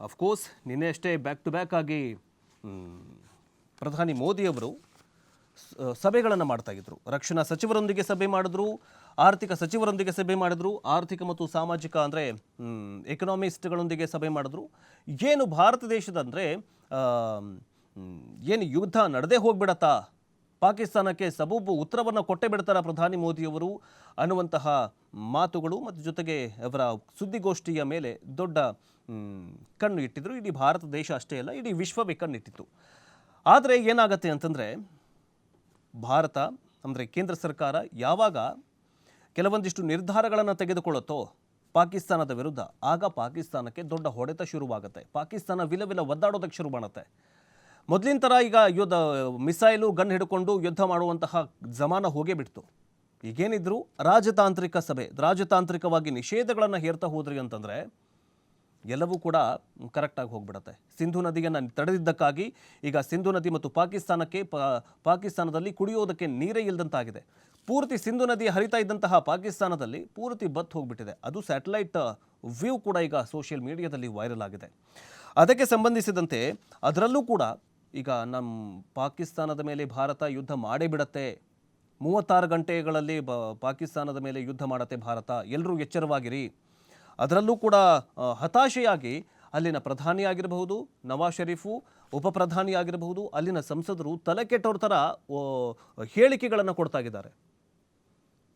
Of course ನಿನ್ನೆ ಅಷ್ಟೇ back to back ಆಗಿ ಪ್ರಧಾನಿ ಮೋದಿಯವರು ಸಭೆಗಳನ್ನು ಮಾಡ್ತಾ ಇದ್ರು. ರಕ್ಷಣಾ ಸಚಿವರೊಂದಿಗೆ ಸಭೆ ಮಾಡಿದ್ರು, ಆರ್ಥಿಕ ಸಚಿವರೊಂದಿಗೆ ಸಭೆ ಮಾಡಿದ್ರು, ಆರ್ಥಿಕ ಮತ್ತು ಸಾಮಾಜಿಕ ಅಂದರೆ ಎಕನಾಮಿಸ್ಟ್ಗಳೊಂದಿಗೆ ಸಭೆ ಮಾಡಿದ್ರು. ಏನು ಭಾರತ ದೇಶದ ಅಂದರೆ ಏನು ಯುದ್ಧ ನಡೆದೇ ಹೋಗ್ಬಿಡತ್ತಾ? ಪಾಕಿಸ್ತಾನಕ್ಕೆ ಸಬೂಬು ಉತ್ತರವನ್ನು ಕೊಟ್ಟೇ ಬಿಡ್ತಾರ ಪ್ರಧಾನಿ ಮೋದಿಯವರು? ಅನ್ನುವಂತಹ ಮಾತುಗಳು ಮತ್ತು ಜೊತೆಗೆ ಅವರ ಸುದ್ದಿಗೋಷ್ಠಿಯ ಮೇಲೆ ದೊಡ್ಡ ಕಣ್ಣು ಇಟ್ಟಿದ್ರು, ಇಡೀ ಭಾರತ ದೇಶ ಅಷ್ಟೇ ಅಲ್ಲ, ಇಡೀ ವಿಶ್ವವೇ ಕಣ್ಣಿಟ್ಟಿತ್ತು ಆದರೆ ಏನಾಗತ್ತೆ ಅಂತಂದರೆ, ಭಾರತ ಅಂದರೆ ಕೇಂದ್ರ ಸರ್ಕಾರ ಯಾವಾಗ ಕೆಲವೊಂದಿಷ್ಟು ನಿರ್ಧಾರಗಳನ್ನು ತೆಗೆದುಕೊಳ್ಳುತ್ತೋ, ಪಾಕಿಸ್ತಾನದ ವಿರುದ್ಧ, ಆಗ ಪಾಕಿಸ್ತಾನಕ್ಕೆ ದೊಡ್ಡ ಹೊಡೆತ ಶುರುವಾಗುತ್ತೆ. ಪಾಕಿಸ್ತಾನ ವಿಲವಿಲ ಒದ್ದಾಡೋದಕ್ಕೆ ಶುರು ಮಾಡುತ್ತೆ. ಮೊದಲಿನ ಥರ ಈಗ ಯುದ್ಧ, ಮಿಸೈಲು ಗನ್ ಹಿಡ್ಕೊಂಡು ಯುದ್ಧ ಮಾಡುವಂತಹ ಜಮಾನ ಹೋಗೇ ಬಿಡ್ತು. ಈಗೇನಿದ್ರು ರಾಜತಾಂತ್ರಿಕ ಸಭೆ, ರಾಜತಾಂತ್ರಿಕವಾಗಿ ನಿಷೇಧಗಳನ್ನು ಹೇರ್ತಾ ಹೋದ್ರಿ ಅಂತಂದರೆ ಎಲ್ಲವೂ ಕೂಡ ಕರೆಕ್ಟಾಗಿ ಹೋಗ್ಬಿಡುತ್ತೆ. ಸಿಂಧು ನದಿಯನ್ನು ತಡೆದಿದ್ದಕ್ಕಾಗಿ ಈಗ ಸಿಂಧು ನದಿ ಮತ್ತು ಪಾಕಿಸ್ತಾನಕ್ಕೆ ಪಾಕಿಸ್ತಾನದಲ್ಲಿ ಕುಡಿಯೋದಕ್ಕೆ ನೀರೇ ಇಲ್ಲದಂತಾಗಿದೆ ಪೂರ್ತಿ ಸಿಂಧು ನದಿ ಹರಿತಾ ಇದ್ದಂತಹ ಪಾಕಿಸ್ತಾನದಲ್ಲಿ ಪೂರ್ತಿ ಬತ್ ಹೋಗ್ಬಿಟ್ಟಿದೆ. ಅದು ಸ್ಯಾಟಲೈಟ್ ವ್ಯೂ ಕೂಡ ಈಗ ಸೋಷಿಯಲ್ ಮೀಡಿಯಾದಲ್ಲಿ ವೈರಲ್ ಆಗಿದೆ. ಅದಕ್ಕೆ ಸಂಬಂಧಿಸಿದಂತೆ ಅದರಲ್ಲೂ ಕೂಡ ಈಗ ನಮ್ಮ ಪಾಕಿಸ್ತಾನದ ಮೇಲೆ ಭಾರತ ಯುದ್ಧ ಮಾಡೇ ಬಿಡತ್ತೆ. ಮೂವತ್ತಾರು ಗಂಟೆಗಳಲ್ಲಿ ಪಾಕಿಸ್ತಾನದ ಮೇಲೆ ಯುದ್ಧ ಮಾಡತ್ತೆ ಭಾರತ. ಎಲ್ಲರೂ ಎಚ್ಚರವಾಗಿರಿ. ಅದರಲ್ಲೂ ಕೂಡ ಹತಾಶೆಯಾಗಿ ಅಲ್ಲಿನ ಪ್ರಧಾನಿ ಆಗಿರಬಹುದು ನವಾಜ್ ಷರೀಫು ಉಪ ಪ್ರಧಾನಿ ಆಗಿರಬಹುದು ಅಲ್ಲಿನ ಸಂಸದರು ತಲೆ ಕೆಟ್ಟವ್ರ ಥರ ಹೇಳಿಕೆಗಳನ್ನು ಕೊಡ್ತಾ ಇದ್ದಾರೆ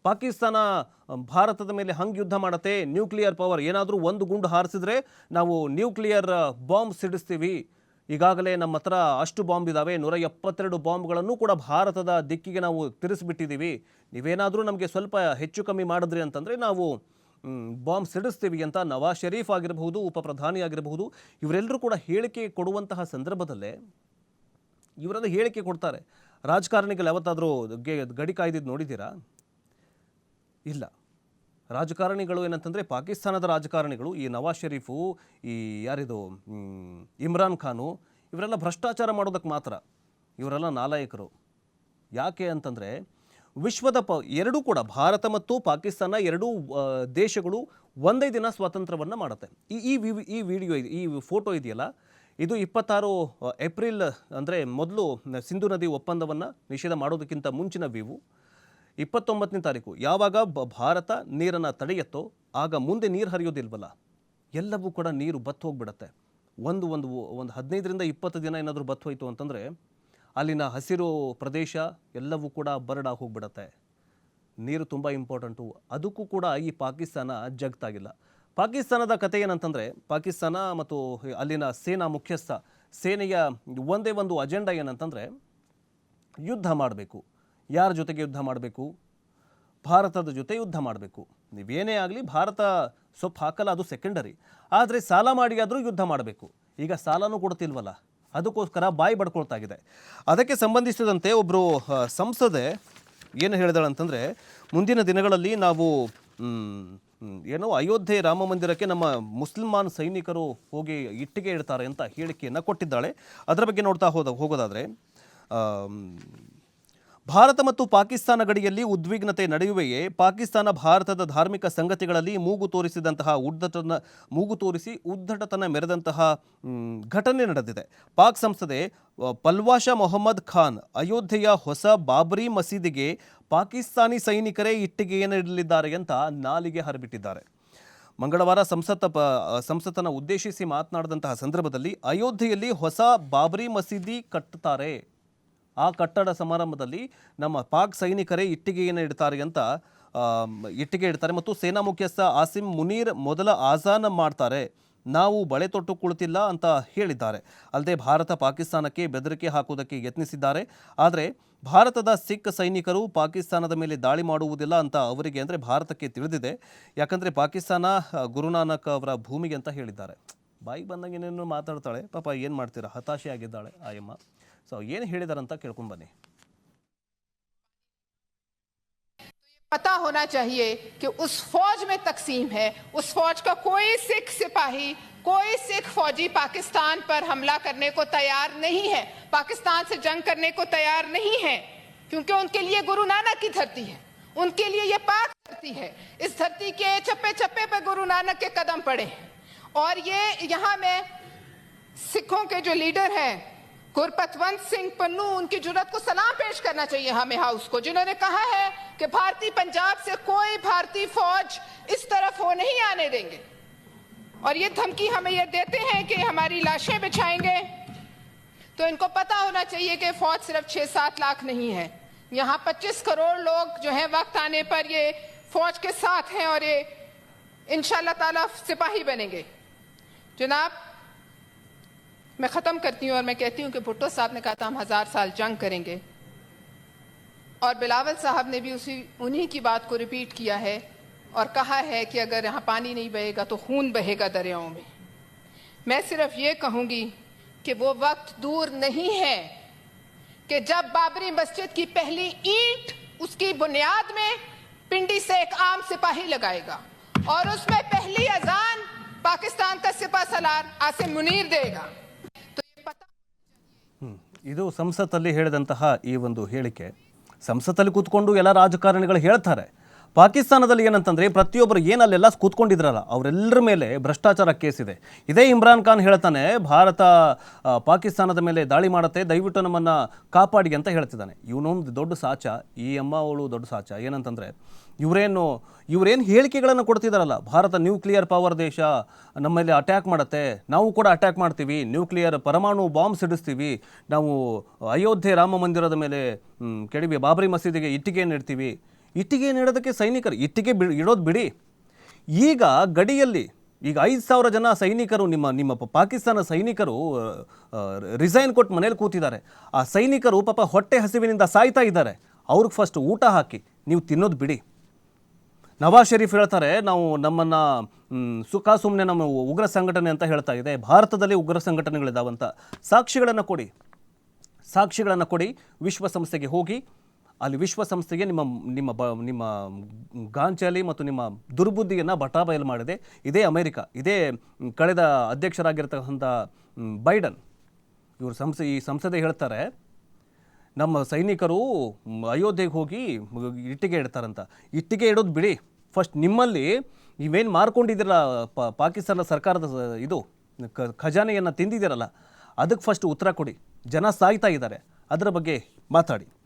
ಪಾಕಿಸ್ತಾನ ಭಾರತದ ಮೇಲೆ ಹಂಗೆ ಯುದ್ಧ ಮಾಡತ್ತೆ, ನ್ಯೂಕ್ಲಿಯರ್ ಪವರ್ ಏನಾದರೂ ಒಂದು ಗುಂಡು ಹಾರಿಸಿದ್ರೆ ನಾವು ನ್ಯೂಕ್ಲಿಯರ್ ಬಾಂಬ್ ಸಿಡಿಸ್ತೀವಿ. ಈಗಾಗಲೇ ನಮ್ಮ ಹತ್ರ ಅಷ್ಟು ಬಾಂಬ್ ಇದ್ದಾವೆ ನೂರ ಎಪ್ಪತ್ತೆರಡು ಬಾಂಬ್ಗಳನ್ನು ಕೂಡ ಭಾರತದ ದಿಕ್ಕಿಗೆ ನಾವು ತಿರುಸ್ಬಿಟ್ಟಿದ್ದೀವಿ ನೀವೇನಾದರೂ ನಮಗೆ ಸ್ವಲ್ಪ ಹೆಚ್ಚು ಕಮ್ಮಿ ಮಾಡಿದ್ರಿ ಅಂತಂದರೆ ನಾವು ಬಾಂಬ್ ಸಿಡಿಸ್ತೀವಿ ಅಂತ ನವಾಜ್ ಶರೀಫ್ ಆಗಿರಬಹುದು, ಉಪ ಪ್ರಧಾನಿ ಆಗಿರಬಹುದು, ಇವರೆಲ್ಲರೂ ಕೂಡ ಹೇಳಿಕೆ ಕೊಡುವಂತಹ ಸಂದರ್ಭದಲ್ಲೇ ಇವರೆಲ್ಲ ಹೇಳಿಕೆ ಕೊಡ್ತಾರೆ. ರಾಜಕಾರಣಿಗಳು ಯಾವತ್ತಾದರೂ ಗೆ- ಗಡಿ ಕಾಯ್ದಿದ್ದು ನೋಡಿದ್ದೀರಾ? ಇಲ್ಲ. ರಾಜಕಾರಣಿಗಳು ಏನಂತಂದರೆ ಪಾಕಿಸ್ತಾನದ ರಾಜಕಾರಣಿಗಳು, ಈ ನವಾಜ್ ಶರೀಫು, ಈ ಯಾರಿದು ಇಮ್ರಾನ್ ಖಾನು, ಇವರೆಲ್ಲ ಭ್ರಷ್ಟಾಚಾರ ಮಾಡೋದಕ್ಕೆ ಮಾತ್ರ. ಇವರೆಲ್ಲ ನಾಲಾಯಕರು. ಯಾಕೆ ಅಂತಂದರೆ ವಿಶ್ವದ ಪ ಎರಡೂ ಕೂಡ ಭಾರತ ಮತ್ತು ಪಾಕಿಸ್ತಾನ ಎರಡೂ ದೇಶಗಳು ಒಂದೇ ದಿನ ಸ್ವಾತಂತ್ರ್ಯವನ್ನು ಮಾಡುತ್ತೆ. ಈ ಈ ಈ ವಿಡಿಯೋ ಇದೆ, ಈ ಫೋಟೋ ಇದೆಯಲ್ಲ? ಇದು ಇಪ್ಪತ್ತಾರು ಏಪ್ರಿಲ್, ಅಂದರೆ ಮೊದಲು ಸಿಂಧು ನದಿ ಒಪ್ಪಂದವನ್ನು ನಿಷೇಧ ಮಾಡೋದಕ್ಕಿಂತ ಮುಂಚಿನ ವಿವು. ಇಪ್ಪತ್ತೊಂಬತ್ತನೇ ತಾರೀಕು, ಯಾವಾಗ ಭಾರತ ನೀರನ್ನು ತಡೆಯುತ್ತೋ, ಆಗ ಮುಂದೆ ನೀರು ಹರಿಯೋದಿಲ್ವಲ್ಲ? ಎಲ್ಲವೂ ಕೂಡ ನೀರು ಬತ್ತು ಹೋಗ್ಬಿಡತ್ತೆ. ಒಂದು ಒಂದು ಒಂದು ಹದಿನೈದರಿಂದ ಇಪ್ಪತ್ತು ದಿನ ಏನಾದರೂ ಬತ್ತು ಹೋಯಿತು ಅಂತಂದರೆ ಅಲ್ಲಿನ ಹಸಿರು ಪ್ರದೇಶ ಎಲ್ಲವೂ ಕೂಡ ಬರಡಾಗಿ ಹೋಗ್ಬಿಡತ್ತೆ. ನೀರು ತುಂಬ ಇಂಪಾರ್ಟೆಂಟು. ಅದಕ್ಕೂ ಕೂಡ ಈ ಪಾಕಿಸ್ತಾನ ಜಗ್ತಾಗಿಲ್ಲ. ಪಾಕಿಸ್ತಾನದ ಕತೆ ಏನಂತಂದರೆ, ಪಾಕಿಸ್ತಾನ ಮತ್ತು ಅಲ್ಲಿನ ಸೇನಾ ಮುಖ್ಯಸ್ಥ ಸೇನೆಯ ಒಂದೇ ಒಂದು ಅಜೆಂಡಾ ಏನಂತಂದರೆ, ಯುದ್ಧ ಮಾಡಬೇಕು. ಯಾರ ಜೊತೆಗೆ ಯುದ್ಧ ಮಾಡಬೇಕು? ಭಾರತದ ಜೊತೆ ಯುದ್ಧ ಮಾಡಬೇಕು. ನೀವೇನೇ ಆಗಲಿ, ಭಾರತ ಸೊಪ್ಪು ಹಾಕಲ್ಲ, ಅದು ಸೆಕೆಂಡರಿ ಆದರೆ ಸಾಲ ಮಾಡಿ ಆದರೂ ಯುದ್ಧ ಮಾಡಬೇಕು. ಈಗ ಸಾಲನೂ ಕೊಡ್ತಿಲ್ವಲ್ಲ? ಅದಕ್ಕೋಸ್ಕರ ಬಾಯಿ ಬಡ್ಕೊಳ್ತಾ ಇದೆ ಅದಕ್ಕೆ ಸಂಬಂಧಿಸಿದಂತೆ ಒಬ್ಬರು ಸಂಸದೆ ಏನು ಹೇಳಿದಾಳೆ ಅಂತಂದರೆ, ಮುಂದಿನ ದಿನಗಳಲ್ಲಿ ನಾವು ಏನೋ ಅಯೋಧ್ಯೆ ರಾಮ ಮಂದಿರಕ್ಕೆ ನಮ್ಮ ಮುಸ್ಲಿಮಾನ್ ಸೈನಿಕರು ಹೋಗಿ ಇಟ್ಟಿಗೆ ಇಡ್ತಾರೆ ಅಂತ ಹೇಳಿಕೆಯನ್ನು ಕೊಟ್ಟಿದ್ದಾಳೆ. ಅದರ ಬಗ್ಗೆ ನೋಡ್ತಾ ಹೋದ, ಹೋಗೋದಾದರೆ ಭಾರತ ಮತ್ತು ಪಾಕಿಸ್ತಾನ ಗಡಿಯಲ್ಲಿ ಉದ್ವಿಗ್ನತೆ ನಡೆಯುವೆಯೇ? ಪಾಕಿಸ್ತಾನ, ಭಾರತದ ಧಾರ್ಮಿಕ ಸಂಗತಿಗಳಲ್ಲಿ ಮೂಗು ತೋರಿಸಿದಂತಹ ಉದ್ದಟನ, ಮೂಗು ತೋರಿಸಿ ಉದ್ದಟತನ ಮೆರೆದಂತಹ ಘಟನೆ ನಡೆದಿದೆ. ಪಾಕ್ ಸಂಸದೆ ಪಲ್ವಾಷಾ ಮೊಹಮ್ಮದ್ ಖಾನ್ ಅಯೋಧ್ಯೆಯ ಹೊಸ ಬಾಬ್ರಿ ಮಸೀದಿಗೆ ಪಾಕಿಸ್ತಾನಿ ಸೈನಿಕರೇ ಇಟ್ಟಿಗೆಯನ್ನು ಇಡಲಿದ್ದಾರೆ ಅಂತ ನಾಲಿಗೆ ಹರಿಬಿಟ್ಟಿದ್ದಾರೆ. ಮಂಗಳವಾರ ಸಂಸತ್ತ ಪ ಸಂಸತ್ತನ್ನು ಉದ್ದೇಶಿಸಿ ಮಾತನಾಡಿದಂತಹ ಸಂದರ್ಭದಲ್ಲಿ ಅಯೋಧ್ಯೆಯಲ್ಲಿ ಹೊಸ ಬಾಬ್ರಿ ಮಸೀದಿ ಕಟ್ಟುತ್ತಾರೆ. ಆ ಕಟ್ಟಡ ಸಮಾರಂಭದಲ್ಲಿ ನಮ್ಮ ಪಾಕ್ ಸೈನಿಕರೇ ಇಟ್ಟಿಗೆಯನ್ನು ಇಡ್ತಾರೆ ಅಂತ ಇಟ್ಟಿಗೆ ಇಡ್ತಾರೆ ಮತ್ತು ಸೇನಾ ಮುಖ್ಯಸ್ಥ ಆಸಿಮ್ ಮುನೀರ್ ಮೊದಲ ಆಜಾನ ಮಾಡ್ತಾರೆ. ನಾವು ಬಳೆ ತೊಟ್ಟು ಕುಳಿತಿಲ್ಲ ಅಂತ ಹೇಳಿದ್ದಾರೆ. ಅಲ್ಲದೆ ಭಾರತ ಪಾಕಿಸ್ತಾನಕ್ಕೆ ಬೆದರಿಕೆ ಹಾಕುವುದಕ್ಕೆ ಯತ್ನಿಸಿದ್ದಾರೆ. ಆದರೆ ಭಾರತದ ಸಿಖ್ ಸೈನಿಕರು ಪಾಕಿಸ್ತಾನದ ಮೇಲೆ ದಾಳಿ ಮಾಡುವುದಿಲ್ಲ ಅಂತ ಅವರಿಗೆ ಅಂದರೆ ಭಾರತಕ್ಕೆ ತಿಳಿದಿದೆ. ಯಾಕಂದರೆ ಪಾಕಿಸ್ತಾನ, ಗುರುನಾನಕ್ ಅವರ ಭೂಮಿಗೆ ಅಂತ ಹೇಳಿದ್ದಾರೆ. ಬಾಯಿ ಬಂದಂಗೆ ಏನೇನೋ ಮಾತಾಡ್ತಾಳೆ. ಪಾಪ ಏನು ಮಾಡ್ತೀರಾ? ಹತಾಶೆ ಆಗಿದ್ದಾಳೆ ಆಯಮ್ಮ. ಸೊ ಏನು ಹೇಳಿದಾರಂತ ಕೇಳ್ಕೊಂಡು ಬನ್ನಿ पता होना चाहिए कि उस फौज में तकसीम है उस फौज का कोई सिख सिपाही कोई सिख फौजी पाकिस्तान पर हमला करने को तैयार नहीं है पाकिस्तान से जंग करने को तैयार नहीं है क्योंकि उनके लिए गुरु नानक की धरती है उनके लिए ये पाक धरती है इस धरती के चप्पे चप्पे पे गुरु नानक के कदम पड़े हैं। और ये यहाँ मैं सिखों के जो लीडर हैं गुरपतवंत सिंह पन्नू, उनकी ज़रूरत को सलाम पेश करना चाहिए हमें हाउस को। जिन्होंने कहा है कि भारतीय पंजाब से कोई भारतीय फौज इस तरफ़ वो नहीं आने देंगे। और ये धमकी हमें ये देते हैं कि हमारी लाशें बिछाएँगे। तो इनको पता होना चाहिए कि फौज सिर्फ़ छह सात लाख नहीं है। यहाँ 25 करोड़ लोग जो है वक्त आने पर ये फौज के साथ हैं और ये ताला सिपाही बनेंगे। जनाब मैं ख़त्म करती हूँ और मैं कहती हूँ कि भुट्टो साहब ने कहा था, हम हज़ार साल जंग करेंगे और बिलावल साहब ने भी उसी, उन्हीं की बात को रिपीट किया है और कहा है कि अगर यहाँ पानी नहीं बहेगा तो खून बहेगा दरियाओं में मैं सिर्फ़ ये कहूँगी कि वो वक्त दूर नहीं है कि जब बाबरी मस्जिद की पहली ईंट उसकी बुनियाद में पिंडी से एक आम सिपाही लगाएगा और उसमें पहली अजान पाकिस्तान का सिपा सलार आसिम मुनीर देगा. ಇದು ಸಂಸತ್ತಲ್ಲಿ ಹೇಳಿದಂತಹ ಈ ಒಂದು ಹೇಳಿಕೆ. ಸಂಸತ್ತಲ್ಲಿ ಕೂತ್ಕೊಂಡು ಎಲ್ಲ ರಾಜಕಾರಣಿಗಳು ಹೇಳ್ತಾರೆ. ಪಾಕಿಸ್ತಾನದಲ್ಲಿ ಏನಂತಂದರೆ ಪ್ರತಿಯೊಬ್ಬರು ಏನಲ್ಲೆಲ್ಲ ಕೂತ್ಕೊಂಡಿದ್ರಲ್ಲ, ಅವರೆಲ್ಲರ ಮೇಲೆ ಭ್ರಷ್ಟಾಚಾರ ಕೇಸಿದೆ ಇದೇ. ಇಮ್ರಾನ್ ಖಾನ್ ಹೇಳ್ತಾನೆ, ಭಾರತ ಪಾಕಿಸ್ತಾನದ ಮೇಲೆ ದಾಳಿ ಮಾಡುತ್ತೆ, ದಯವಿಟ್ಟು ನಮ್ಮನ್ನು ಕಾಪಾಡಿ ಅಂತ ಹೇಳ್ತಿದ್ದಾನೆ. ಇವನೊಂದು ದೊಡ್ಡ ಸಾಚ, ಈ ಅಮ್ಮ ಅವಳು ದೊಡ್ಡ ಸಾಚ. ಏನಂತಂದ್ರೆ ಇವರೇನು ಇವರೇನು ಹೇಳಿಕೆಗಳನ್ನು ಕೊಡ್ತಿದಾರಲ್ಲ? ಭಾರತ ನ್ಯೂಕ್ಲಿಯರ್ ಪವರ್ ದೇಶ ನಮ್ಮಲ್ಲಿ ಮೇಲೆ ಅಟ್ಯಾಕ್ ಮಾಡುತ್ತೆ. ನಾವು ಕೂಡ ಅಟ್ಯಾಕ್ ಮಾಡ್ತೀವಿ. ನ್ಯೂಕ್ಲಿಯರ್ ಪರಮಾಣು ಬಾಂಬ್ ಸಿಡಿಸ್ತೀವಿ ನಾವು ಅಯೋಧ್ಯೆ ರಾಮ ಮಂದಿರದ ಮೇಲೆ ಕೆಡಿಬಿ ಬಾಬರಿ ಮಸೀದಿಗೆ ಇಟ್ಟಿಗೆ ಇಡ್ತೀವಿ ಇಟ್ಟಿಗೆ ನೀಡೋದಕ್ಕೆ ಸೈನಿಕರು, ಇಟ್ಟಿಗೆ ಬಿ ಇಡೋದು ಬಿಡಿ. ಈಗ ಗಡಿಯಲ್ಲಿ, ಈಗ ಐದು ಸಾವಿರ ಜನ ಸೈನಿಕರು, ನಿಮ್ಮ ನಿಮ್ಮ ಪಾಕಿಸ್ತಾನ ಸೈನಿಕರು ರಿಸೈನ್ ಕೊಟ್ಟು ಮನೇಲಿ ಕೂತಿದ್ದಾರೆ. ಆ ಸೈನಿಕರು ಪಾಪ ಹೊಟ್ಟೆ ಹಸಿವಿನಿಂದ ಸಾಯ್ತಾ ಇದ್ದಾರೆ. ಅವ್ರಿಗೆ ಫಸ್ಟ್ ಊಟ ಹಾಕಿ. ನೀವು ತಿನ್ನೋದು ಬಿಡಿ. ನವಾಜ್ ಶರೀಫ್ ಹೇಳ್ತಾರೆ, ನಾವು ನಮ್ಮನ್ನ ಸುಖ ಸುಮ್ಮನೆ ನಮ್ಮ ಉಗ್ರ ಸಂಘಟನೆ ಅಂತ ಹೇಳ್ತಾ ಇದೆ, ಭಾರತದಲ್ಲಿ ಉಗ್ರ ಸಂಘಟನೆಗಳಿದಾವಂತ. ಸಾಕ್ಷಿಗಳನ್ನು ಕೊಡಿ. ಸಾಕ್ಷಿಗಳನ್ನು ಕೊಡಿ, ವಿಶ್ವಸಂಸ್ಥೆಗೆ ಹೋಗಿ, ಅಲ್ಲಿ ವಿಶ್ವಸಂಸ್ಥೆಗೆ ನಿಮ್ಮ ನಿಮ್ಮ ಬ, ನಿಮ್ಮ ಗಾಂಚಲಿ ಮತ್ತು ನಿಮ್ಮ ದುರ್ಬುದ್ಧಿಯನ್ನು ಬಟಾಬಯಲು ಮಾಡಿದೆ. ಇದೇ ಅಮೆರಿಕ, ಇದೇ ಕಳೆದ ಅಧ್ಯಕ್ಷರಾಗಿರ್ತಕ್ಕಂಥ ಬೈಡನ್. ಇವರು ಸಂಸ, ಈ ಸಂಸದೆ ಹೇಳ್ತಾರೆ, ನಮ್ಮ ಸೈನಿಕರು ಅಯೋಧ್ಯೆಗೆ ಹೋಗಿ, ಇಟ್ಟಿಗೆ ಇಡ್ತಾರಂತ. ಇಟ್ಟಿಗೆ ಇಡೋದು ಬಿಡಿ. ಫಸ್ಟ್ ನಿಮ್ಮಲ್ಲಿ ನೀವೇನು ಮಾರ್ಕೊಂಡಿದ್ದೀರಲ್ಲ ಪಾಕಿಸ್ತಾನ ಸರ್ಕಾರದ ಇದು ಖಜಾನೆಯನ್ನು ತಿಂದಿದ್ದೀರಲ್ಲ, ಅದಕ್ಕೆ ಫಸ್ಟ್ ಉತ್ತರ ಕೊಡಿ. ಜನ ಸಾಯ್ತಾ ಇದ್ದಾರೆ. ಅದರ ಬಗ್ಗೆ ಮಾತಾಡಿ.